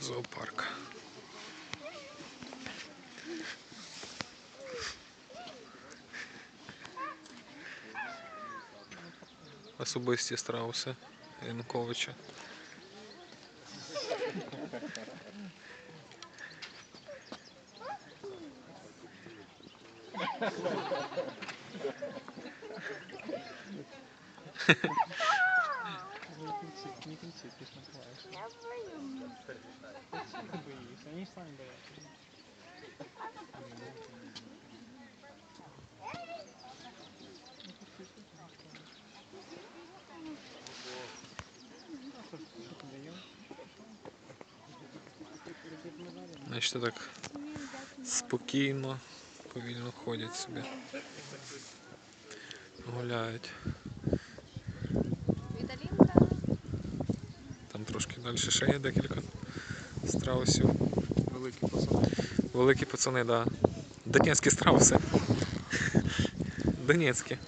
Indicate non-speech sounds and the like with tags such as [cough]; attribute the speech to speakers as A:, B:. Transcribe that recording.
A: Зоопарк. Особисті страуси Януковича
B: Не кричи, не кричи, ты ж накрываешь.
C: Я боюсь.
B: Ты боишься, они ж сами боятся.
A: Значить, так спокійно, повільно ходять собі. Гуляють. Трошки далі ще є декілька страусів.
B: Великі пацани.
A: Великі пацани, да. Донецькі страуси. [laughs] Донецькі.